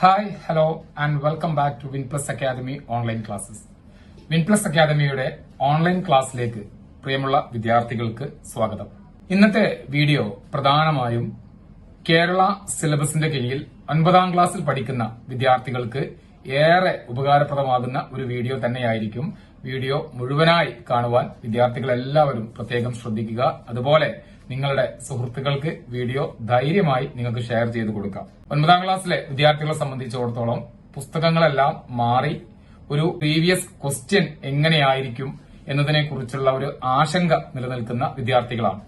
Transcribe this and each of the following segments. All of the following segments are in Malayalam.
Hi hello and welcome back to Winplus academy online classes Winplus അക്കാദമിയുടെ ഓൺലൈൻ ക്ലാസ്സിലേക്ക് പ്രിയമുള്ള വിദ്യാർത്ഥികൾക്ക് സ്വാഗതം. ഇന്നത്തെ വീഡിയോ പ്രധാനമായും കേരള സിലബസിന്റെ കീഴിൽ ഒൻപതാം ക്ലാസ്സിൽ പഠിക്കുന്ന വിദ്യാർത്ഥികൾക്ക് ഏറെ ഉപകാരപ്രദമാകുന്ന ഒരു വീഡിയോ തന്നെയായിരിക്കും. വീഡിയോ മുഴുവനായി കാണുവാൻ വിദ്യാർത്ഥികൾ എല്ലാവരും പ്രത്യേകം ശ്രദ്ധിക്കുക. അതുപോലെ നിങ്ങളുടെ സുഹൃത്തുക്കൾക്ക് വീഡിയോ ധൈര്യമായി നിങ്ങൾക്ക് ഷെയർ ചെയ്ത് കൊടുക്കാം. ഒൻപതാം ക്ലാസ്സിലെ വിദ്യാർത്ഥികളെ സംബന്ധിച്ചിടത്തോളം പുസ്തകങ്ങളെല്ലാം മാറി ഒരു പ്രീവിയസ് ക്വസ്റ്റ്യൻ എങ്ങനെയായിരിക്കും എന്നതിനെ കുറിച്ചുള്ള ഒരു ആശങ്ക നിലനിൽക്കുന്ന വിദ്യാർത്ഥികളാണ്.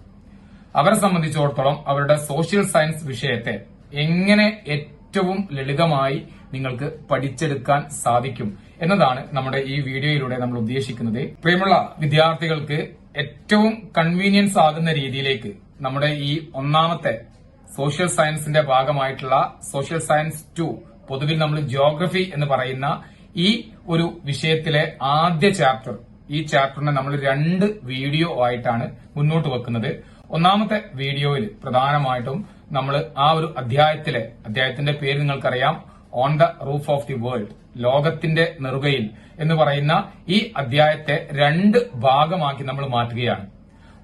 അവരെ സംബന്ധിച്ചിടത്തോളം അവരുടെ സോഷ്യൽ സയൻസ് വിഷയത്തെ എങ്ങനെ ഏറ്റവും ലളിതമായി നിങ്ങൾക്ക് പഠിച്ചെടുക്കാൻ സാധിക്കും എന്നതാണ് നമ്മുടെ ഈ വീഡിയോയിലൂടെ നമ്മൾ ഉദ്ദേശിക്കുന്നത്. പ്രിയമുള്ള വിദ്യാർത്ഥികൾക്ക് ഏറ്റവും കൺവീനിയൻസ് ആകുന്ന രീതിയിലേക്ക് നമ്മുടെ ഈ ഒന്നാമത്തെ സോഷ്യൽ സയൻസിന്റെ ഭാഗമായിട്ടുള്ള സോഷ്യൽ സയൻസ് ടു പൊതുവിൽ നമ്മൾ ജിയോഗ്രഫി എന്ന് പറയുന്ന ഈ ഒരു വിഷയത്തിലെ ആദ്യ ചാപ്റ്റർ ഈ ചാപ്റ്ററിനെ നമ്മൾ രണ്ട് വീഡിയോ ആയിട്ടാണ് മുന്നോട്ട് വെക്കുന്നത്. ഒന്നാമത്തെ വീഡിയോയിൽ പ്രധാനമായിട്ടും നമ്മൾ ആ ഒരു അധ്യായത്തിലെ അധ്യായത്തിന്റെ പേര് നിങ്ങൾക്കറിയാം. On the roof of the world ലോകത്തിന്റെ നെറുകയിൽ എന്ന് പറയുന്ന ഈ അധ്യായത്തെ രണ്ട് ഭാഗമാക്കി നമ്മൾ മാറ്റുകയാണ്.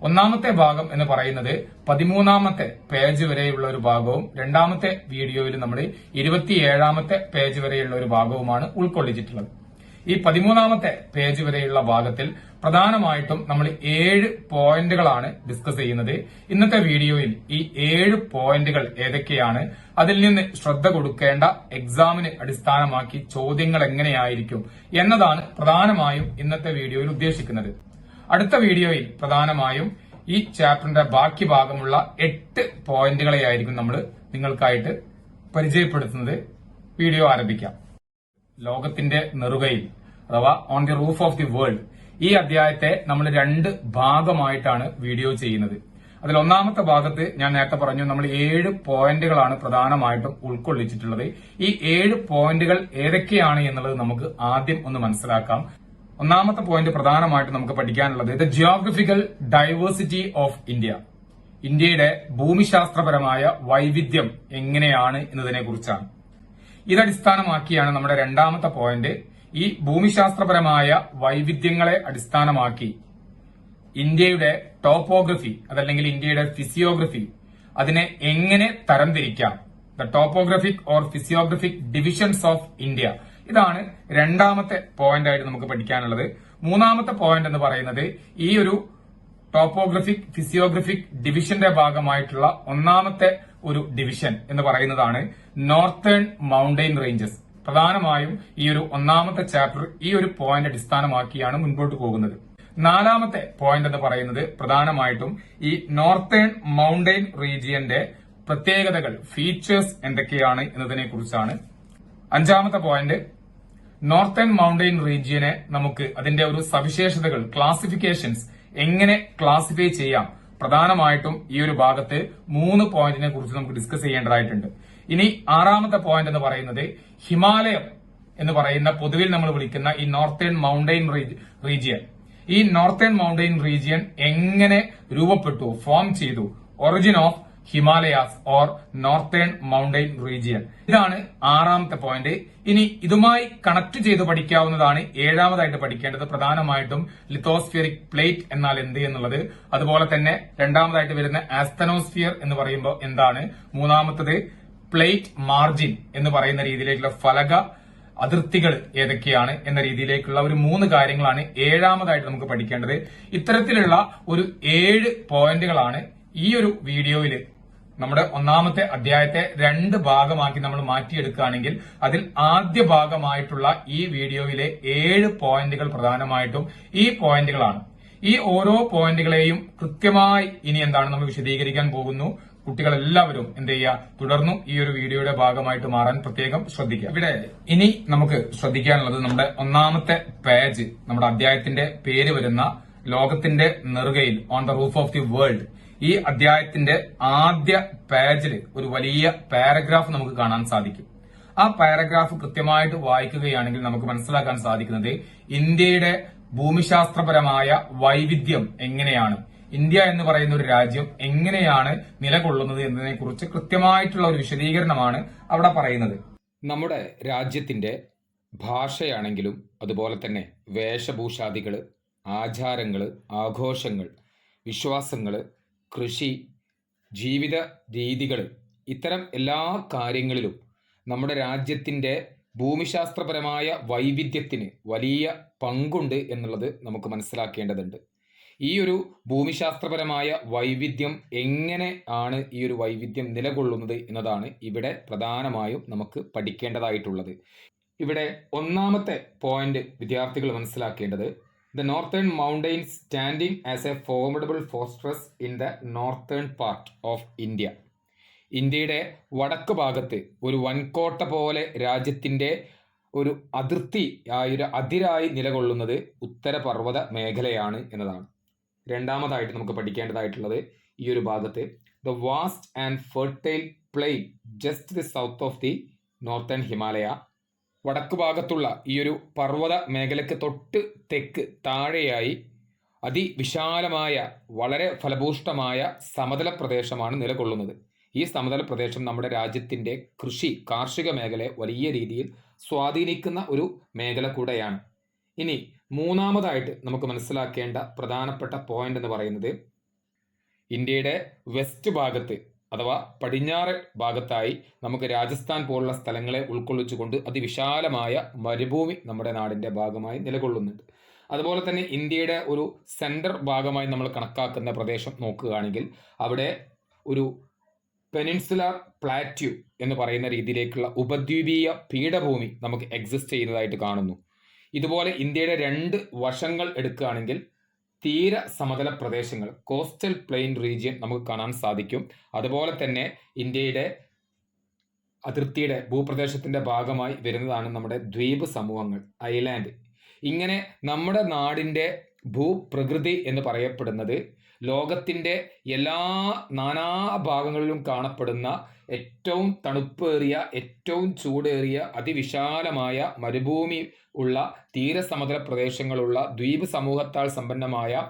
ഒന്നാമത്തെ ഭാഗം എന്ന് പറയുന്നത് പതിമൂന്നാമത്തെ പേജ് വരെയുള്ള ഒരു ഭാഗവും രണ്ടാമത്തെ വീഡിയോയിൽ നമ്മൾ ഇരുപത്തിയേഴാമത്തെ പേജ് വരെയുള്ള ഒരു ഭാഗവുമാണ് ഉൾക്കൊള്ളിച്ചിട്ടുള്ളത്. ഈ പതിമൂന്നാമത്തെ പേജ് വരെയുള്ള ഭാഗത്തിൽ പ്രധാനമായിട്ടും നമ്മൾ ഏഴ് പോയിന്റുകളാണ് ഡിസ്കസ് ചെയ്യുന്നത്. ഇന്നത്തെ വീഡിയോയിൽ ഈ ഏഴ് പോയിന്റുകൾ ഏതൊക്കെയാണ്? അതിൽ നിന്ന് ശ്രദ്ധ കൊടുക്കേണ്ട എക്സാമിന് അടിസ്ഥാനമാക്കി ചോദ്യങ്ങൾ എങ്ങനെയായിരിക്കും എന്നതാണ് പ്രധാനമായും ഇന്നത്തെ വീഡിയോയിൽ ഉദ്ദേശിക്കുന്നത്. അടുത്ത വീഡിയോയിൽ പ്രധാനമായും ഈ ചാപ്റ്ററിന്റെ ബാക്കി ഭാഗമുള്ള എട്ട് പോയിന്റുകളെയായിരിക്കും നമ്മൾ നിങ്ങൾക്കായിട്ട് പരിചയപ്പെടുത്തുന്നത്. വീഡിയോ ആരംഭിക്കാം. ലോകത്തിന്റെ നെറുകയിൽ അഥവാ on the roof of the world ഈ അധ്യായത്തെ നമ്മൾ രണ്ട് ഭാഗമായിട്ടാണ് വീഡിയോ ചെയ്യുന്നത്. അതിൽ ഒന്നാമത്തെ ഭാഗത്ത് ഞാൻ നേരത്തെ പറഞ്ഞു നമ്മൾ ഏഴ് പോയിന്റുകളാണ് പ്രധാനമായിട്ടും ഉൾക്കൊള്ളിച്ചിട്ടുള്ളത്. ഈ ഏഴ് പോയിന്റുകൾ ഏതൊക്കെയാണ് എന്നുള്ളത് നമുക്ക് ആദ്യം ഒന്ന് മനസ്സിലാക്കാം. ഒന്നാമത്തെ പോയിന്റ് പ്രധാനമായിട്ടും നമുക്ക് പഠിക്കാനുള്ളത് the geographical diversity of India ഇന്ത്യയുടെ ഭൂമിശാസ്ത്രപരമായ വൈവിധ്യം എങ്ങനെയാണ് എന്നതിനെ കുറിച്ചാണ് ഇതടിസ്ഥാനമാക്കിയാണ് നമ്മുടെ രണ്ടാമത്തെ പോയിന്റ്. ഈ ഭൂമിശാസ്ത്രപരമായ വൈവിധ്യങ്ങളെ അടിസ്ഥാനമാക്കി ഇന്ത്യയുടെ ടോപ്പോഗ്രഫി അതല്ലെങ്കിൽ ഇന്ത്യയുടെ ഫിസിയോഗ്രഫി അതിനെ എങ്ങനെ തരംതിരിക്കാം? The topographic or physiographic divisions of India. ഇതാണ് രണ്ടാമത്തെ പോയിന്റ് ആയിട്ട് നമുക്ക് പഠിക്കാനുള്ളത്. മൂന്നാമത്തെ പോയിന്റ് എന്ന് പറയുന്നത് ഈ ഒരു ടോപ്പോഗ്രഫിക് ഫിസിയോഗ്രഫിക് ഡിവിഷന്റെ ഭാഗമായിട്ടുള്ള ഒന്നാമത്തെ ഒരു ഡിവിഷൻ എന്ന് പറയുന്നതാണ് നോർത്തേൺ മൗണ്ടെയിൻ റേഞ്ചസ്. പ്രധാനമായും ഈ ഒരു ഒന്നാമത്തെ ചാപ്റ്റർ ഈ ഒരു പോയിന്റ് അടിസ്ഥാനമാക്കിയാണ് മുൻപോട്ട് പോകുന്നത്. നാലാമത്തെ പോയിന്റ് എന്ന് പറയുന്നത് പ്രധാനമായിട്ടും ഈ നോർത്തേൺ മൗണ്ടെയിൻ റീജിയന്റെ പ്രത്യേകതകൾ ഫീച്ചേഴ്സ് എന്തൊക്കെയാണ് എന്നതിനെ കുറിച്ചാണ് അഞ്ചാമത്തെ പോയിന്റ് നോർത്തേൺ മൗണ്ടെയിൻ റീജിയനെ നമുക്ക് അതിന്റെ ഒരു സവിശേഷതകൾ ക്ലാസിഫിക്കേഷൻസ് എങ്ങനെ ക്ലാസിഫൈ ചെയ്യാം. പ്രധാനമായിട്ടും ഈ ഒരു ഭാഗത്ത് മൂന്ന് പോയിന്റിനെ കുറിച്ച് നമുക്ക് ഡിസ്കസ് ചെയ്യേണ്ടതായിട്ടുണ്ട്. ഇനി ആറാമത്തെ പോയിന്റ് എന്ന് പറയുന്നത് ഹിമാലയം എന്ന് പറയുന്ന പൊതുവിൽ നമ്മൾ വിളിക്കുന്ന ഈ നോർത്തേൺ മൗണ്ടെയിൻ റീജിയൻ ഈ നോർത്തേൺ മൗണ്ടെയിൻ റീജിയൻ എങ്ങനെ രൂപപ്പെട്ടു ഫോം ചെയ്തു? Origin of Himalayas or northern mountain region ഇതാണ് ആറാമത്തെ പോയിന്റ് ഇനി ഇതുമായി കണക്ട് ചെയ്ത് പഠിക്കാവുന്നതാണ് ഏഴാമതായിട്ട് പഠിക്കേണ്ടത്. പ്രധാനമായിട്ടും ലിത്തോസ്ഫിയറിക് പ്ലേറ്റ് എന്നാൽ എന്ത് എന്നുള്ളത്. അതുപോലെ തന്നെ രണ്ടാമതായിട്ട് വരുന്ന ആസ്തനോസ്ഫിയർ എന്ന് പറയുമ്പോൾ എന്താണ്? മൂന്നാമത്തത് പ്ലേറ്റ് മാർജിൻ എന്ന് പറയുന്ന രീതിയിലേക്കുള്ള ഫലക അതിർത്തികൾ ഏതൊക്കെയാണ് എന്ന രീതിയിലേക്കുള്ള ഒരു മൂന്ന് കാര്യങ്ങളാണ് ഏഴാമതായിട്ട് നമുക്ക് പഠിക്കേണ്ടത്. ഇത്തരത്തിലുള്ള ഒരു ഏഴ് പോയിന്റുകളാണ് ഈ ഒരു വീഡിയോയിൽ നമ്മുടെ ഒന്നാമത്തെ അധ്യായത്തെ രണ്ട് ഭാഗമാക്കി നമ്മൾ മാറ്റിയെടുക്കുകയാണെങ്കിൽ അതിൽ ആദ്യ ഭാഗമായിട്ടുള്ള ഈ വീഡിയോയിലെ ഏഴ് പോയിന്റുകൾ പ്രധാനമായിട്ടും ഈ പോയിന്റുകളാണ്. ഈ ഓരോ പോയിന്റുകളെയും കൃത്യമായി ഇനി എന്താണ് നമ്മൾ വിശദീകരിക്കാൻ പോകുന്നു? കുട്ടികളെല്ലാവരും എന്ത് ചെയ്യുക? തുടർന്നും ഈ ഒരു വീഡിയോയുടെ ഭാഗമായിട്ട് മാറാൻ പ്രത്യേകം ശ്രദ്ധിക്കുക. ഇവിടെ ഇനി നമുക്ക് ശ്രദ്ധിക്കാനുള്ളത് നമ്മുടെ ഒന്നാമത്തെ പേജ് നമ്മുടെ അധ്യായത്തിന്റെ പേര് വരുന്ന ലോകത്തിന്റെ നെറുകയിൽ on the roof of the world ഈ അധ്യായത്തിന്റെ ആദ്യ പേജിൽ ഒരു വലിയ പാരഗ്രാഫ് നമുക്ക് കാണാൻ സാധിക്കും. ആ പാരഗ്രാഫ് കൃത്യമായിട്ട് വായിക്കുകയാണെങ്കിൽ നമുക്ക് മനസ്സിലാക്കാൻ സാധിക്കുന്നത് ഇന്ത്യയുടെ ഭൂമിശാസ്ത്രപരമായ വൈവിധ്യം എങ്ങനെയാണ്? ഇന്ത്യ എന്ന് പറയുന്ന ഒരു രാജ്യം എങ്ങനെയാണ് നിലകൊള്ളുന്നത് എന്നതിനെ കുറിച്ച് കൃത്യമായിട്ടുള്ള ഒരു വിശദീകരണമാണ് അവിടെ പറയുന്നത്. നമ്മുടെ രാജ്യത്തിന്റെ ഭാഷയാണെങ്കിലും അതുപോലെ തന്നെ വേഷഭൂഷാദികൾ ആചാരങ്ങൾ ആഘോഷങ്ങൾ വിശ്വാസങ്ങൾ കൃഷി ജീവിത രീതികൾ ഇത്തരം എല്ലാ കാര്യങ്ങളിലും നമ്മുടെ രാജ്യത്തിന്റെ ഭൂമിശാസ്ത്രപരമായ വൈവിധ്യത്തിന് വലിയ പങ്കുണ്ട് എന്നുള്ളത് നമുക്ക് മനസ്സിലാക്കേണ്ടതുണ്ട്. ഈ ഒരു ഭൂമിശാസ്ത്രപരമായ വൈവിധ്യം എങ്ങനെ ആണ് ഈ ഒരു വൈവിധ്യം നിലകൊള്ളുന്നത് എന്നതാണ് ഇവിടെ പ്രധാനമായും നമുക്ക് പഠിക്കേണ്ടതായിട്ടുള്ളത്. ഇവിടെ ഒന്നാമത്തെ പോയിന്റ് വിദ്യാർത്ഥികൾ മനസ്സിലാക്കേണ്ടത് the northern mountain standing as a formidable fortress in the northern part of India ഇന്ത്യയുടെ വടക്ക് ഭാഗത്ത് ഒരു വൻകോട്ട പോലെ രാജ്യത്തിന്റെ ഒരു അതിർത്തി ആയൊരു അതിരായി നിലകൊള്ളുന്നത് ഉത്തരപർവത മേഖലയാണ് എന്നതാണ്. രണ്ടാമതായിട്ട് നമുക്ക് പഠിക്കേണ്ടതായിട്ടുള്ളത് ഈ ഒരു ഭാഗത്ത്. The vast and fertile plain just the south of the northern Himalaya വടക്ക് ഭാഗത്തുള്ള ഈ ഒരു പർവത മേഖലയ്ക്ക് തൊട്ട് തെക്ക് താഴെയായി അതിവിശാലമായ വളരെ ഫലഭൂഷ്ടമായ സമതല പ്രദേശമാണ് നിലകൊള്ളുന്നത്. ഈ സമതല പ്രദേശം നമ്മുടെ രാജ്യത്തിന്റെ കൃഷി കാർഷിക മേഖലയെ വലിയ രീതിയിൽ സ്വാധീനിക്കുന്ന ഒരു മേഖല കൂടെയാണ്. ഇനി മൂന്നാമതായിട്ട് നമുക്ക് മനസ്സിലാക്കേണ്ട പ്രധാനപ്പെട്ട പോയിന്റ് എന്ന് പറയുന്നത് ഇന്ത്യയുടെ വെസ്റ്റ് ഭാഗത്ത് അഥവാ പടിഞ്ഞാറ് ഭാഗത്തായി നമുക്ക് രാജസ്ഥാൻ പോലുള്ള സ്ഥലങ്ങളെ ഉൾക്കൊള്ളിച്ചുകൊണ്ട് അതിവിശാലമായ മരുഭൂമി നമ്മുടെ നാടിന്റെ ഭാഗമായി നിലകൊള്ളുന്നുണ്ട്. അതുപോലെ തന്നെ ഇന്ത്യയുടെ ഒരു സെൻട്രൽ ഭാഗമായി നമ്മൾ കണക്കാക്കുന്ന പ്രദേശം നോക്കുകയാണെങ്കിൽ അവിടെ ഒരു പെനിൻസുലാർ പ്ലാറ്റ്യൂ എന്ന് പറയുന്ന രീതിയിലേക്കുള്ള ഉപദ്വീപീയ പീഠഭൂമി നമുക്ക് എക്സിസ്റ്റ് ചെയ്യുന്നതായിട്ട് കാണുന്നു. ഇതുപോലെ ഇന്ത്യയുടെ രണ്ട് വശങ്ങൾ എടുക്കുകയാണെങ്കിൽ തീര സമതല പ്രദേശങ്ങൾ കോസ്റ്റൽ പ്ലെയിൻ റീജിയൻ നമുക്ക് കാണാൻ സാധിക്കും. അതുപോലെ തന്നെ ഇന്ത്യയുടെ അതിർത്തിയുടെ ഭൂപ്രദേശത്തിന്റെ ഭാഗമായി വരുന്നതാണ് നമ്മുടെ ദ്വീപ് സമൂഹങ്ങൾ ഐലാൻഡ് ഇങ്ങനെ നമ്മുടെ നാടിന്റെ ഭൂപ്രകൃതി എന്ന് പറയപ്പെടുന്നത് ലോകത്തിന്റെ എല്ലാ നാനാ ഭാഗങ്ങളിലും കാണപ്പെടുന്ന ഏറ്റവും തണുപ്പേറിയ ഏറ്റവും ചൂടേറിയ അതിവിശാലമായ മരുഭൂമി ഉള്ള തീരസമതല പ്രദേശങ്ങളുള്ള ദ്വീപ് സമൂഹത്താൽ സമ്പന്നമായ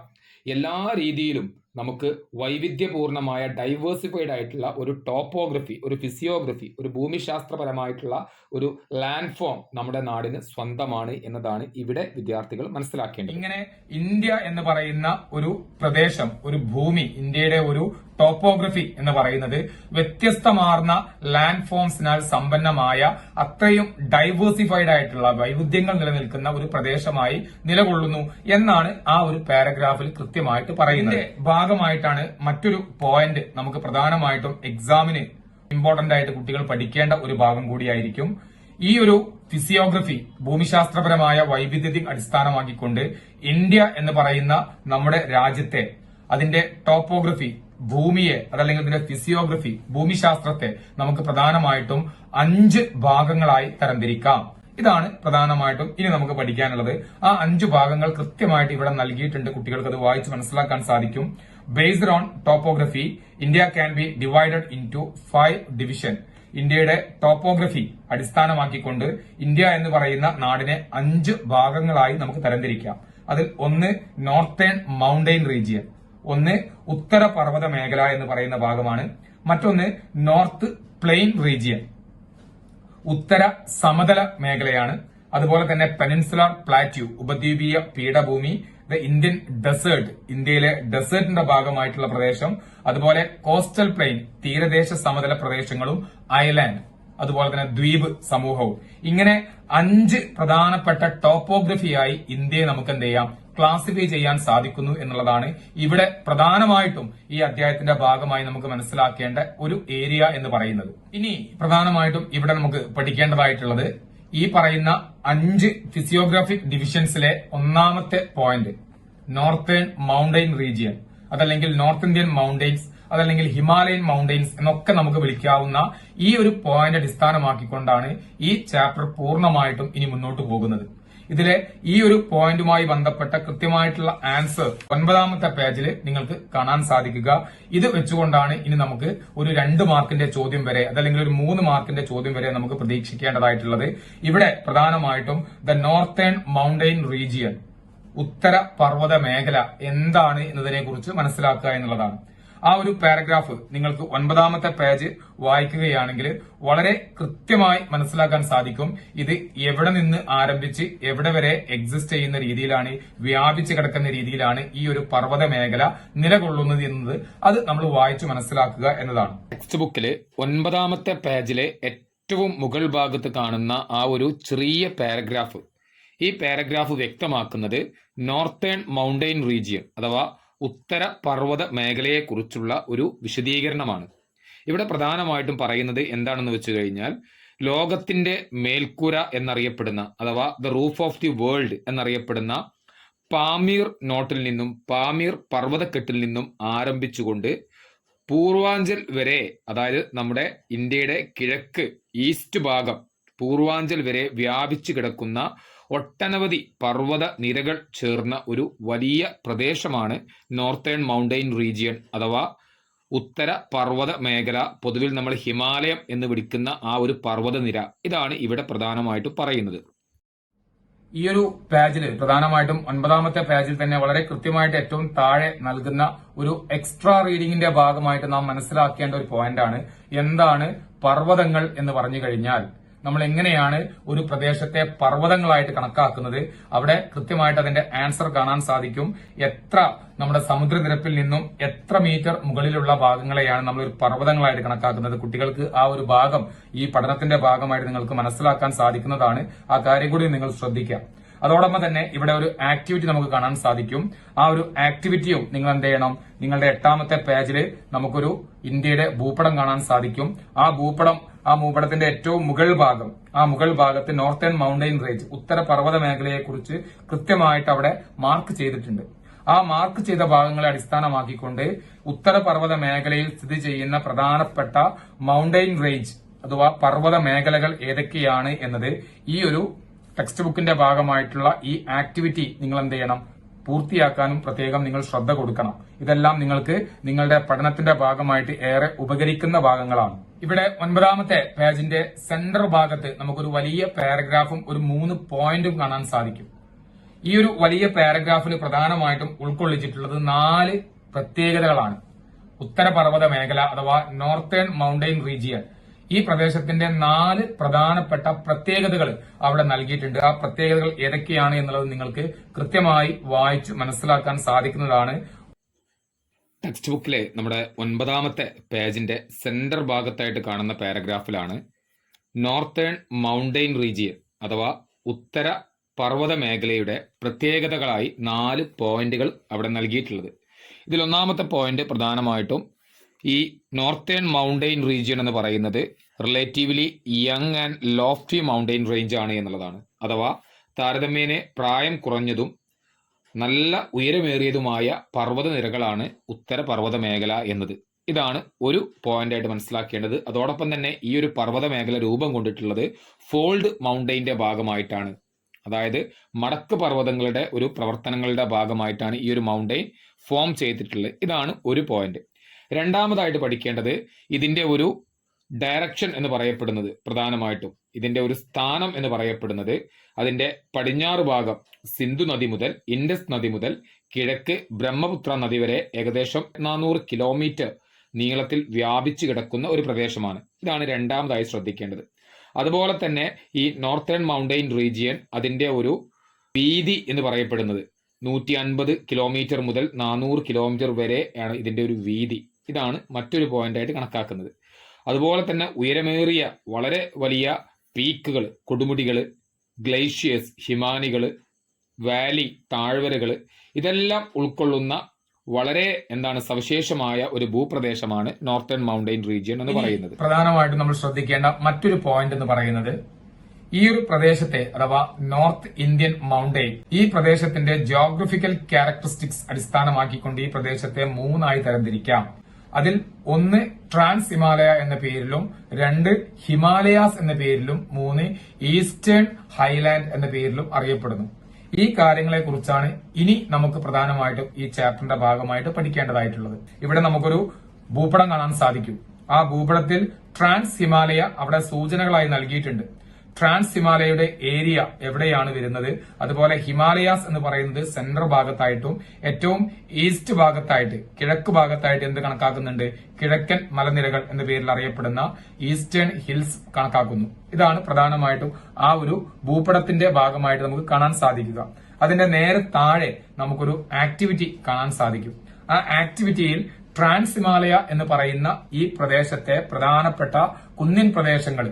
എല്ലാ രീതിയിലും നമുക്ക് വൈവിധ്യപൂർണമായ ഡൈവേഴ്സിഫൈഡ് ആയിട്ടുള്ള ഒരു ടോപ്പോഗ്രഫി ഒരു ഫിസിയോഗ്രഫി ഒരു ഭൂമിശാസ്ത്രപരമായിട്ടുള്ള ഒരു ലാൻഡ് ഫോം നമ്മുടെ നാടിന് സ്വന്തമാണ് എന്നതാണ് ഇവിടെ വിദ്യാർത്ഥികൾ മനസ്സിലാക്കേണ്ടത്. ഇങ്ങനെ ഇന്ത്യ എന്ന് പറയുന്ന ഒരു പ്രദേശം ഒരു ഭൂമി ഇന്ത്യയുടെ ഒരു ടോപ്പോഗ്രഫി എന്ന് പറയുന്നത് വ്യത്യസ്തമാർന്ന ലാൻഡ് ഫോംസിനാൽ സമ്പന്നമായ അത്രയും ഡൈവേഴ്സിഫൈഡ് ആയിട്ടുള്ള വൈവിധ്യങ്ങൾ നിലനിൽക്കുന്ന ഒരു പ്രദേശമായി നിലകൊള്ളുന്നു എന്നാണ് ആ ഒരു പാരഗ്രാഫിൽ കൃത്യമായിട്ട് പറയുന്നത്. ഭാഗമായിട്ടാണ് മറ്റൊരു പോയിന്റ് നമുക്ക് പ്രധാനമായിട്ടും എക്സാമിന് ഇമ്പോർട്ടന്റ് ആയിട്ട് കുട്ടികൾ പഠിക്കേണ്ട ഒരു ഭാഗം കൂടിയായിരിക്കും. ഈ ഒരു ഫിസിയോഗ്രഫി ഭൂമിശാസ്ത്രപരമായ വൈവിധ്യത്തെ അടിസ്ഥാനമാക്കിക്കൊണ്ട് ഇന്ത്യ എന്ന് പറയുന്ന നമ്മുടെ രാജ്യത്തെ അതിന്റെ ടോപ്പോഗ്രഫി ഭൂമിയെ അതല്ലെങ്കിൽ ഇതിന്റെ ഫിസിയോഗ്രഫി ഭൂമിശാസ്ത്രത്തെ നമുക്ക് പ്രധാനമായിട്ടും അഞ്ച് ഭാഗങ്ങളായി തരംതിരിക്കാം. ഇതാണ് പ്രധാനമായിട്ടും ഇനി നമുക്ക് പഠിക്കാനുള്ളത്. ആ അഞ്ച് ഭാഗങ്ങൾ കൃത്യമായിട്ട് ഇവിടെ നൽകിയിട്ടുണ്ട് കുട്ടികൾക്ക് അത് വായിച്ച് മനസ്സിലാക്കാൻ സാധിക്കും. Based on topography India can be divided into five division ഇന്ത്യയുടെ ടോപ്പോഗ്രഫി അടിസ്ഥാനമാക്കിക്കൊണ്ട് ഇന്ത്യ എന്ന് പറയുന്ന നാടിനെ അഞ്ച് ഭാഗങ്ങളായി നമുക്ക് തരംതിരിക്കാം. അതിൽ ഒന്ന് നോർത്തേൺ മൗണ്ടെയിൻ റീജിയൻ ഒന്ന് ഉത്തര പർവത മേഖല എന്ന് പറയുന്ന ഭാഗമാണ്. മറ്റൊന്ന് നോർത്ത് പ്ലെയിൻ റീജിയൻ. ഉത്തര സമതല മേഖലയാണ്. അതുപോലെ തന്നെ പെനിൻസുലാർ പ്ലാറ്റ്യൂ ഉപദ്വീപീയ പീഠഭൂമി ദ ഇന്ത്യൻ ഡെസേർട്ട് ഇന്ത്യയിലെ ഡെസേർട്ടിന്റെ ഭാഗമായിട്ടുള്ള പ്രദേശം. അതുപോലെ കോസ്റ്റൽ പ്ലെയിൻ തീരദേശ സമതല പ്രദേശങ്ങളും ഐലാൻഡ് അതുപോലെ തന്നെ ദ്വീപ് സമൂഹവും. ഇങ്ങനെ അഞ്ച് പ്രധാനപ്പെട്ട ടോപ്പോഗ്രഫിയായി ഇന്ത്യയെ നമുക്ക് എന്ത് ചെയ്യാം? ക്ലാസിഫൈ ചെയ്യാൻ സാധിക്കുന്നു എന്നുള്ളതാണ് ഇവിടെ പ്രധാനമായിട്ടും ഈ അധ്യായത്തിന്റെ ഭാഗമായി നമുക്ക് മനസ്സിലാക്കേണ്ട ഒരു ഏരിയ എന്ന് പറയുന്നത്. ഇനി പ്രധാനമായിട്ടും ഇവിടെ നമുക്ക് പഠിക്കേണ്ടതായിട്ടുള്ളത് ഈ പറയുന്ന അഞ്ച് ഫിസിയോഗ്രാഫിക് ഡിവിഷൻസിലെ ഒന്നാമത്തെ പോയിന്റ് നോർത്തേൺ മൗണ്ടെയിൻ റീജിയൻ അതല്ലെങ്കിൽ നോർത്ത് ഇന്ത്യൻ മൗണ്ടെയിൻസ് അതല്ലെങ്കിൽ ഹിമാലയൻ മൗണ്ടെയിൻസ് എന്നൊക്കെ നമുക്ക് വിളിക്കാവുന്ന ഈ ഒരു പോയിന്റ് അടിസ്ഥാനമാക്കിക്കൊണ്ടാണ് ഈ ചാപ്റ്റർ പൂർണമായിട്ടും ഇനി മുന്നോട്ട് പോകുന്നത്. ഇതിലെ ഈ ഒരു പോയിന്റുമായി ബന്ധപ്പെട്ട കൃത്യമായിട്ടുള്ള ആൻസർ ഒൻപതാമത്തെ പേജിൽ നിങ്ങൾക്ക് കാണാൻ സാധിക്കുക. ഇത് വെച്ചുകൊണ്ടാണ് ഇനി നമുക്ക് ഒരു രണ്ട് മാർക്കിന്റെ ചോദ്യം വരെ അതല്ലെങ്കിൽ ഒരു മൂന്ന് മാർക്കിന്റെ ചോദ്യം വരെ നമുക്ക് പ്രതീക്ഷിക്കേണ്ടതായിട്ടുള്ളത്. ഇവിടെ പ്രധാനമായിട്ടും ദ നോർത്തേൺ മൗണ്ടെയിൻ റീജിയൻ ഉത്തര പർവത മേഖല എന്താണ് എന്നതിനെ കുറിച്ച് മനസ്സിലാക്കുക എന്നുള്ളതാണ്. ആ ഒരു പാരഗ്രാഫ് നിങ്ങൾക്ക് ഒൻപതാമത്തെ പേജ് വായിക്കുകയാണെങ്കിൽ വളരെ കൃത്യമായി മനസ്സിലാക്കാൻ സാധിക്കും. ഇത് എവിടെ നിന്ന് ആരംഭിച്ച് എവിടെ വരെ എക്സിസ്റ്റ് ചെയ്യുന്ന രീതിയിലാണ് വ്യാപിച്ചു കിടക്കുന്ന രീതിയിലാണ് ഈ ഒരു പർവത മേഖല നിലകൊള്ളുന്നത് എന്നത് അത് നമ്മൾ വായിച്ചു മനസ്സിലാക്കുക എന്നതാണ്. ടെക്സ്റ്റ് ബുക്കിൽ ഒൻപതാമത്തെ പേജിലെ ഏറ്റവും മുകൾ ഭാഗത്ത് കാണുന്ന ആ ഒരു ചെറിയ പാരഗ്രാഫ്. ഈ പാരഗ്രാഫ് വ്യക്തമാക്കുന്നത് നോർത്തേൺ മൗണ്ടെയിൻ റീജിയൻ അഥവാ ഉത്തര പർവത മേഖലയെക്കുറിച്ചുള്ള ഒരു വിശദീകരണമാണ്. ഇവിടെ പ്രധാനമായിട്ടും പറയുന്നത് എന്താണെന്ന് വെച്ച് കഴിഞ്ഞാൽ ലോകത്തിന്റെ മേൽക്കൂര എന്നറിയപ്പെടുന്ന അഥവാ the roof of the world എന്നറിയപ്പെടുന്ന പാമീർ നോട്ടിൽ നിന്നും പാമീർ പർവതക്കെട്ടിൽ നിന്നും ആരംഭിച്ചുകൊണ്ട് പൂർവാഞ്ചൽ വരെ അതായത് നമ്മുടെ ഇന്ത്യയുടെ കിഴക്ക് ഈസ്റ്റ് ഭാഗം പൂർവാഞ്ചൽ വരെ വ്യാപിച്ചു കിടക്കുന്ന ഒട്ടനവധി പർവത നിരകൾ ചേർന്ന ഒരു വലിയ പ്രദേശമാണ് നോർത്തേൺ മൗണ്ടെയിൻ റീജിയൻ അഥവാ ഉത്തര പർവത മേഖല പൊതുവിൽ നമ്മൾ ഹിമാലയം എന്ന് വിളിക്കുന്ന ആ ഒരു പർവത നിര. ഇതാണ് ഇവിടെ പ്രധാനമായിട്ട് പറയുന്നത്. ഈ ഒരു പേജിൽ പ്രധാനമായിട്ടും ഒൻപതാമത്തെ പേജിൽ തന്നെ വളരെ കൃത്യമായിട്ട് ഏറ്റവും താഴെ നൽകുന്ന ഒരു എക്സ്ട്രാ റീഡിംഗിന്റെ ഭാഗമായിട്ട് നാം മനസ്സിലാക്കേണ്ട ഒരു പോയിന്റാണ് എന്താണ് പർവതങ്ങൾ എന്ന് പറഞ്ഞു കഴിഞ്ഞാൽ നമ്മൾ എങ്ങനെയാണ് ഒരു പ്രദേശത്തെ പർവതങ്ങളായിട്ട് കണക്കാക്കുന്നത്? അവിടെ കൃത്യമായിട്ട് അതിന്റെ ആൻസർ കാണാൻ സാധിക്കും. എത്ര നമ്മുടെ സമുദ്രനിരപ്പിൽ നിന്നും എത്ര മീറ്റർ മുകളിലുള്ള ഭാഗങ്ങളെയാണ് നമ്മൾ ഒരു പർവതങ്ങളായിട്ട് കണക്കാക്കുന്നത്? കുട്ടികൾക്ക് ആ ഒരു ഭാഗം ഈ പഠനത്തിന്റെ ഭാഗമായിട്ട് നിങ്ങൾക്ക് മനസ്സിലാക്കാൻ സാധിക്കുന്നതാണ്. ആ കാര്യം കൂടി നിങ്ങൾ ശ്രദ്ധിക്കുക. അതോടൊപ്പം തന്നെ ഇവിടെ ഒരു ആക്ടിവിറ്റി നമുക്ക് കാണാൻ സാധിക്കും. ആ ഒരു ആക്ടിവിറ്റിയും നിങ്ങൾ എന്ത് ചെയ്യണം? നിങ്ങളുടെ എട്ടാമത്തെ പേജിൽ നമുക്കൊരു ഇന്ത്യയുടെ ഭൂപടം കാണാൻ സാധിക്കും. ആ ഭൂപടം ആ ഭൂപടത്തിന്റെ ഏറ്റവും മുകൾ ഭാഗം ആ മുകൾ ഭാഗത്ത് നോർത്തേൺ മൌണ്ടൈൻ റേഞ്ച് ഉത്തര പർവത മേഖലയെ കുറിച്ച് കൃത്യമായിട്ട് അവിടെ മാർക്ക് ചെയ്തിട്ടുണ്ട്. ആ മാർക്ക് ചെയ്ത ഭാഗങ്ങളെ അടിസ്ഥാനമാക്കിക്കൊണ്ട് ഉത്തര പർവത മേഖലയിൽ സ്ഥിതി ചെയ്യുന്ന പ്രധാനപ്പെട്ട മൌണ്ടൈൻ റേഞ്ച് അഥവാ പർവത മേഖലകൾ ഏതൊക്കെയാണ് എന്നത് ഈ ഒരു ടെക്സ്റ്റ് ബുക്കിന്റെ ഭാഗമായിട്ടുള്ള ഈ ആക്ടിവിറ്റി നിങ്ങൾ എന്ത് ചെയ്യണം പൂർത്തിയാക്കാനും പ്രത്യേകം നിങ്ങൾ ശ്രദ്ധ കൊടുക്കണം. ഇതെല്ലാം നിങ്ങൾക്ക് നിങ്ങളുടെ പഠനത്തിന്റെ ഭാഗമായിട്ട് ഏറെ ഉപകരിക്കുന്ന ഭാഗങ്ങളാണ്. ഇവിടെ ഒൻപതാമത്തെ പേജിന്റെ സെന്റർ ഭാഗത്ത് നമുക്കൊരു വലിയ പാരഗ്രാഫും ഒരു മൂന്ന് പോയിന്റും കാണാൻ സാധിക്കും. ഈ ഒരു വലിയ പാരഗ്രാഫിൽ പ്രധാനമായിട്ടും ഉൾക്കൊള്ളിച്ചിട്ടുള്ളത് നാല് പ്രത്യേകതകളാണ്. ഉത്തരപർവത മേഖല അഥവാ നോർത്തേൺ മൗണ്ടെയിൻ റീജിയൻ ഈ പ്രദേശത്തിന്റെ നാല് പ്രധാനപ്പെട്ട പ്രത്യേകതകൾ അവിടെ നൽകിയിട്ടുണ്ട്. ആ പ്രത്യേകതകൾ ഏതൊക്കെയാണ് എന്നുള്ളത് നിങ്ങൾക്ക് കൃത്യമായി വായിച്ചു മനസ്സിലാക്കാൻ സാധിക്കുന്നതാണ് ടെക്സ്റ്റ് ബുക്കിലെ നമ്മുടെ ഒൻപതാമത്തെ പേജിന്റെ സെന്റർ ഭാഗത്തായിട്ട് കാണുന്ന പാരഗ്രാഫിലാണ് നോർത്തേൺ മൗണ്ടെയിൻ റീജിയൻ അഥവാ ഉത്തര പർവത മേഖലയുടെ പ്രത്യേകതകളായി നാല് പോയിന്റുകൾ അവിടെ നൽകിയിട്ടുള്ളത്. ഇതിൽ ഒന്നാമത്തെ പോയിന്റ് പ്രധാനമായിട്ടും ഈ നോർത്തേൺ മൗണ്ടെയിൻ റീജിയൻ എന്ന് പറയുന്നത് relatively young and lofty mountain range ആണ് എന്നുള്ളതാണ്. അഥവാ താരതമ്യേന പ്രായം കുറഞ്ഞതും നല്ല ഉയരമേറിയതുമായ പർവത നിരകളാണ് ഉത്തര പർവത മേഖല എന്നത്. ഇതാണ് ഒരു പോയിന്റായിട്ട് മനസ്സിലാക്കേണ്ടത്. അതോടൊപ്പം തന്നെ ഈ ഒരു പർവത മേഖല രൂപം കൊണ്ടിട്ടുള്ളത് ഫോൾഡ് മൗണ്ടൈന്റെ ഭാഗമായിട്ടാണ്. അതായത് മടക്ക് പർവതങ്ങളുടെ ഒരു പ്രവർത്തനങ്ങളുടെ ഭാഗമായിട്ടാണ് ഈ ഒരു മൗണ്ടൈൻ ഫോം ചെയ്തിട്ടുള്ളത്. ഇതാണ് ഒരു പോയിന്റ് രണ്ടാമതായിട്ട് പഠിക്കേണ്ടത് ഇതിന്റെ ഒരു ഡയറക്ഷൻ എന്ന് പറയപ്പെടുന്നത് പ്രധാനമായിട്ടും. ഇതിന്റെ ഒരു സ്ഥാനം എന്ന് പറയപ്പെടുന്നത് അതിന്റെ പടിഞ്ഞാറ് ഭാഗം സിന്ധു നദി മുതൽ ഇൻഡസ് നദി മുതൽ കിഴക്ക് ബ്രഹ്മപുത്ര നദി വരെ ഏകദേശം നാനൂറ് കിലോമീറ്റർ നീളത്തിൽ വ്യാപിച്ചു കിടക്കുന്ന ഒരു പ്രദേശമാണ്. ഇതാണ് രണ്ടാമതായി ശ്രദ്ധിക്കേണ്ടത്. അതുപോലെ തന്നെ ഈ നോർത്തേൺ മൗണ്ടെയിൻ റീജിയൻ അതിന്റെ ഒരു വീതി എന്ന് പറയപ്പെടുന്നത് നൂറ്റി അൻപത് കിലോമീറ്റർ മുതൽ നാനൂറ് കിലോമീറ്റർ വരെ ആണ് ഇതിന്റെ ഒരു വീതി. ഇതാണ് മറ്റൊരു പോയിന്റ് ആയിട്ട് കണക്കാക്കുന്നത്. അതുപോലെ തന്നെ ഉയരമേറിയ വളരെ വലിയ പീക്കുകൾ കൊടുമുടികൾ ഗ്ലേഷ്യേഴ്സ് ഹിമാനികൾ വാലി താഴ്വരകൾ ഇതെല്ലാം ഉൾക്കൊള്ളുന്ന വളരെ എന്താണ് സവിശേഷമായ ഒരു ഭൂപ്രദേശമാണ് നോർത്തേൺ മൗണ്ടൈൻ റീജിയൻ എന്ന് പറയുന്നത്. പ്രധാനമായിട്ടും നമ്മൾ ശ്രദ്ധിക്കേണ്ട മറ്റൊരു പോയിന്റ് എന്ന് പറയുന്നത് ഈ ഒരു പ്രദേശത്തെ അഥവാ നോർത്ത് ഇന്ത്യൻ മൗണ്ടൈൻ ഈ പ്രദേശത്തിന്റെ ജോഗ്രഫിക്കൽ ക്യാരക്ടറിസ്റ്റിക്സ് അടിസ്ഥാനമാക്കിക്കൊണ്ട് ഈ പ്രദേശത്തെ മൂന്നായി തരംതിരിക്കാം. അതിൽ ഒന്ന് ട്രാൻസ് ഹിമാലയ എന്ന പേരിലും രണ്ട് ഹിമാലയാസ് എന്ന പേരിലും മൂന്ന് ഈസ്റ്റേൺ ഹൈലാൻഡ് എന്ന പേരിലും അറിയപ്പെടുന്നു. ഈ കാര്യങ്ങളെ കുറിച്ചാണ് ഇനി നമുക്ക് പ്രധാനമായിട്ടും ഈ ചാപ്റ്ററിന്റെ ഭാഗമായിട്ട് പഠിക്കേണ്ടതായിട്ടുള്ളത്. ഇവിടെ നമുക്കൊരു ഭൂപടം കാണാൻ സാധിക്കും. ആ ഭൂപടത്തിൽ ട്രാൻസ് ഹിമാലയ അവിടെ സൂചനകളായി നൽകിയിട്ടുണ്ട്. ട്രാൻസ് ഹിമാലയയുടെ ഏരിയ എവിടെയാണ് വരുന്നത്? അതുപോലെ ഹിമാലയാസ് എന്ന് പറയുന്നത് സെൻട്രൽ ഭാഗത്തായിട്ടും ഏറ്റവും ഈസ്റ്റ് ഭാഗത്തായിട്ട് കിഴക്ക് ഭാഗത്തായിട്ട് എന്ത് കണക്കാക്കുന്നുണ്ട്? കിഴക്കൻ മലനിരകൾ എന്ന പേരിൽ അറിയപ്പെടുന്ന ഈസ്റ്റേൺ ഹിൽസ് കണക്കാക്കുന്നു. ഇതാണ് പ്രധാനമായിട്ടും ആ ഒരു ഭൂപടത്തിന്റെ ഭാഗമായിട്ട് നമുക്ക് കാണാൻ സാധിക്കുക. അതിന്റെ നേരെ താഴെ നമുക്കൊരു ആക്ടിവിറ്റി കാണാൻ സാധിക്കും. ആ ആക്ടിവിറ്റിയിൽ ട്രാൻസ് ഹിമാലയ എന്ന് പറയുന്ന ഈ പ്രദേശത്തെ പ്രധാനപ്പെട്ട കുന്നിൻ പ്രദേശങ്ങൾ